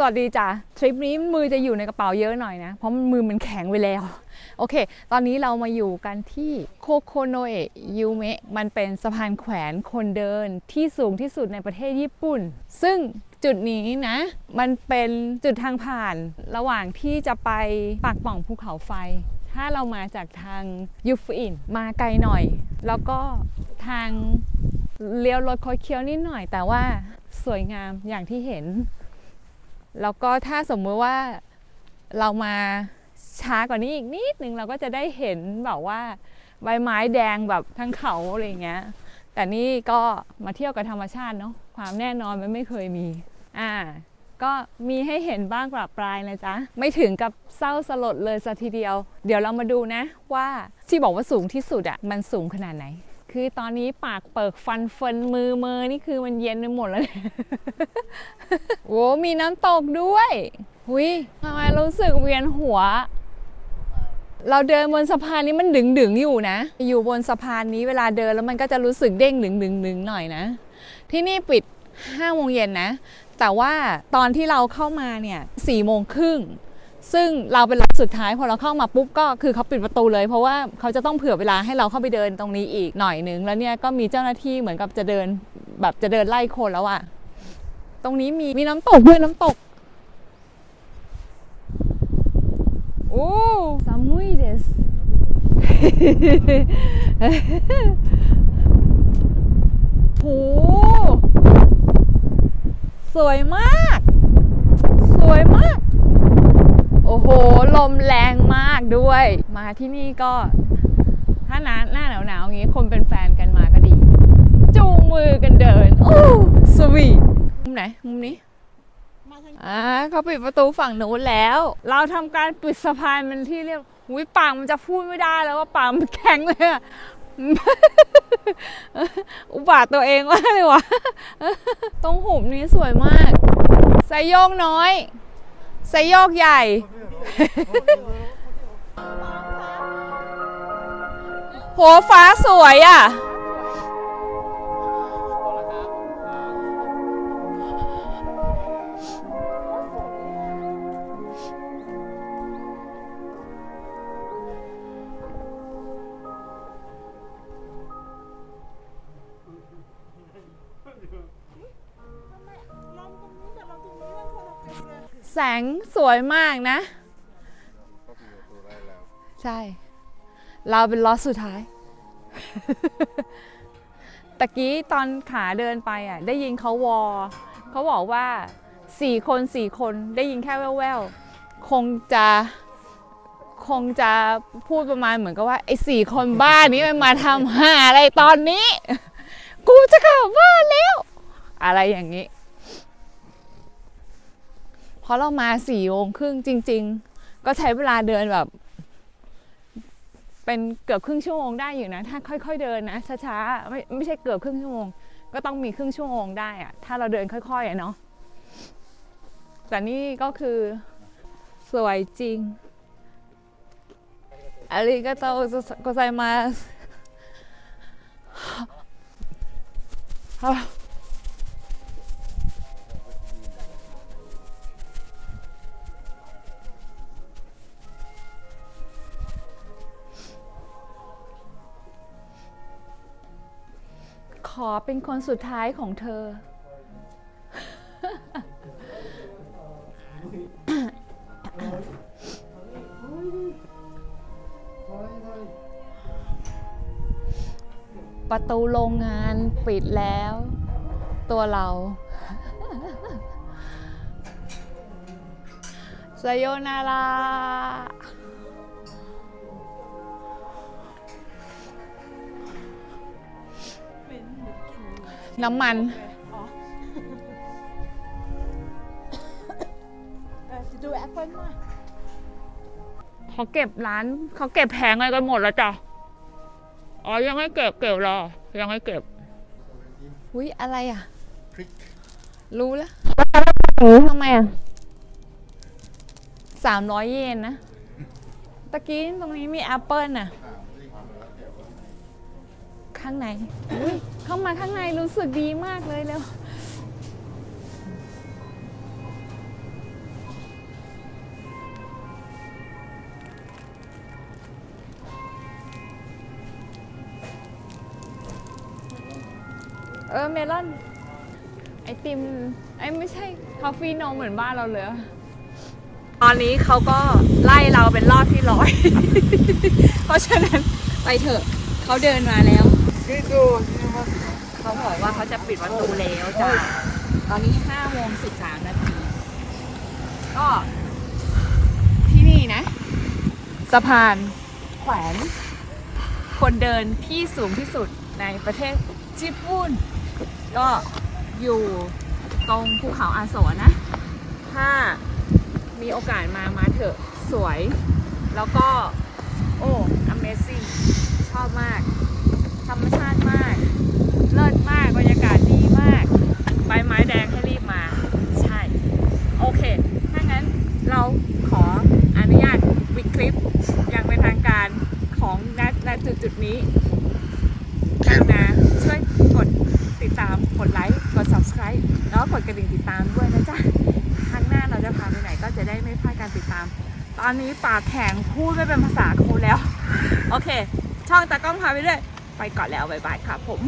สวัสดีจ้ะทริปนี้มือจะอยู่ในกระเป๋าเยอะหน่อยนะ เพราะมือมันแข็งไปแล้ว โอเค ตอนนี้เรามาอยู่กันที่โคโคโนเอะยูเมะมันเป็นสะพานแขวนคนเดินที่สูงที่สุดในประเทศญี่ปุ่น ซึ่งจุดนี้นะ มันเป็นจุดทางผ่านระหว่างที่จะไปปากป่องภูเขาไฟ ถ้าเรามาจากทางยูฟอินมาไกลหน่อย แล้วก็ทางเลี้ยวรถคดเคี้ยวนิดหน่อย แต่ว่าสวยงามอย่างที่เห็น แล้วก็ถ้าสมมติว่าเรามาช้ากว่านี้อีกนิดนึงเราก็จะได้เห็นแบบว่าใบไม้แดงแบบทั้งเขาอะไรเงี้ย แต่นี่ก็มาเที่ยวกับธรรมชาติเนาะความแน่นอนมันไม่เคยมี อ่า ก็มีให้เห็นบ้างปรับปรายนะจ๊ะ ไม่ถึงกับเศร้าสลดเลยสัทีเดียว เดี๋ยวเรามาดูนะว่าที่บอกว่าสูงที่สุดอะมันสูงขนาดไหน คือตอนนี้ปากเปิกฟันเฟินมือเมอนี่คือมันเย็นไปหมดแล้วเนี่ยโอ้มีน้ำตกด้วยหุยทำไมรู้สึกเวียนหัว เราเดินบนสะพานนี้มันดึงดึงอยู่นะ อยู่บนสะพานนี้เวลาเดินแล้วมันก็จะรู้สึกเด้งดึงดึงดึงหน่อยนะ ที่นี่ปิด5โมงเย็นนะ แต่ว่าตอนที่เราเข้ามาเนี่ย4โมงครึ่ง ซึ่งเราเป็นรอบสุดท้ายพอเราเข้ามาปุ๊บก็คือเขาปิดประตูเลย เพราะว่าเขาจะต้องเผื่อเวลาให้เราเข้าไปเดินตรงนี้อีกหน่อยนึงแล้วเนี่ยก็มีเจ้าหน้าที่เหมือนกับจะเดินแบบจะเดินไล่คนแล้วอะตรงนี้มีมีน้ำตกด้วยน้ำตกโอ้ซามุยเดสโหสวยมาก สวยมาก โอ้โห ลมแรงมากด้วย มาที่นี่ก็ ถ้าหนาหน้าหนาวๆอย่างงี้คนเป็นแฟนกันมาก็ดี จูงมือกันเดิน โอ้สวีทมุมไหน มุมนี้อ่าเขาปิดประตูฝั่งนู้นแล้ว เราทำการปิดสะพานมันที่เรียบอุ้ยปากมันจะพูดไม่ได้แล้วว่าปากมันแข็งเลยอะอุบาทตัวเองมากเลยวะตรงหุบนี้สวยมากไซโยกน้อย ไซโยกใหญ่ โหฟ้าสวยอะ แสงสวยมากนะใช่ เราเป็นล็อตสุดท้าย ตะกี้ตอนขาเดินไปอะ ได้ยินเขาวอ เขาบอกว่าสี่คนสี่คนได้ยินแค่แว่วๆ คงจะคงจะพูดประมาณเหมือนกับว่า ไอ้สี่คนบ้านนี้มันมาทำหาอะไรตอนนี้ กูจะกลับบ้านแล้ว อะไรอย่างนี้เพ ราะเรามาสี่โมงครึ่งจริง ๆ ก็ใช้เวลาเดินแบบ เป็นเกือบครึ่งชั่วโมงได้อยู่นะ ถ้าค่อย ๆ เดินนะช้าๆไม่ไม่ใช่เกือบครึ่งชั่วโมง ก็ต้องมีครึ่งชั่วโมงได้อะถ้าเราเดินค่อยๆอะเนาะแต่นี่ก็คือสวยจริงอาริกาโตโกไอเป็นคนสุดท้ายของเธอ ประตูโรงงานปิดแล้ว ตัวเราสยนารา น้ำมัน จะดูแอปเปิลมาเขาเก็บร้านเขาเก็บแผงอะไรกันหมดแล้วจ้ะ อ๋อ ยังไม่เก็บเก็บรอ ยังไม่เก็บ อุ้ยอะไรอะ พริก รู้แล้วทำไมอะสามร้อยเยนนะ ตะกี้ตรงนี้มีแอปเปิลน่ะางในเข้ามาข้างในรู้สึกดีมากเลยเร็วเออเมลอน ไอติมไอไม่ใช่คาเฟ่นมเหมือนบ้านเราเลยตอนนี้เขาก็ไล่เราเป็นรอบที่ร้อย เพราะฉะนั้นไปเถอะเขาเดินมาแล้ว เขาบอกว่าเขาจะปิดประตูแล้วจ้าตอนนี้5โมง13นาทีก็ที่นี่นะ สะพานแขวนคนเดินที่สูงที่สุดในประเทศญี่ปุ่นก็อยู่ตรงภูเขาอาโซนะ ถ้ามีโอกาสมามาเถอะสวย แล้วก็ โอ้ Amazing ชอบมาก ธรรมชาติมาก เลิศมากบรรยากาศดีมาก ใบไม้แดงให้รีบมา ใช่ โอเค ถ้างั้นเราขออนุญาตวิดคลิปอย่างเป็นทางการของณณจุดจุดนี้กรุณาช่วยกดติดตาม กดไลค์ กด subscribe แล้วก็กดกระดิ่งติดตามด้วยนะจ๊ะ ครั้งหน้าเราจะพาไปไหนก็จะได้ไม่พลาดการติดตาม ตอนนี้ปากแข็งพูดไม่เป็นภาษาครูแล้ว โอเค ช่องตากล้องพาไปเรื่อย ไปก่อนแล้วบ๊ายบายครับผม